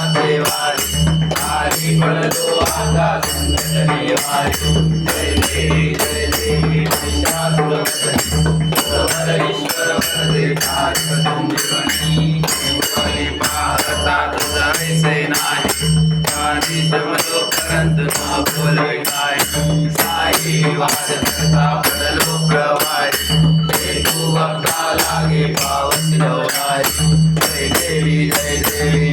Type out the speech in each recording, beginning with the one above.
मरणाचे वारी वारी पडलो आता वारी जय देवी जय देवी महिषासुरवदनी सुरवर वरदे कार्य संजीवनी बली पाहता तुझा विषय नाही परंतु न बोलवे काय साई वाद करता पडलो प्रवारी हे लागे पावस जय देवी जय देवी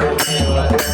तुझे तुम्ही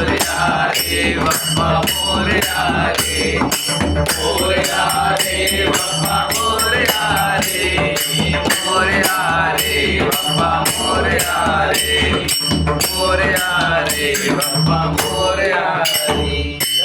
मोरया देव मोरया रे मोरया देव मोरया रे मोरया देव मोरया रे मोरया देव मोरया रे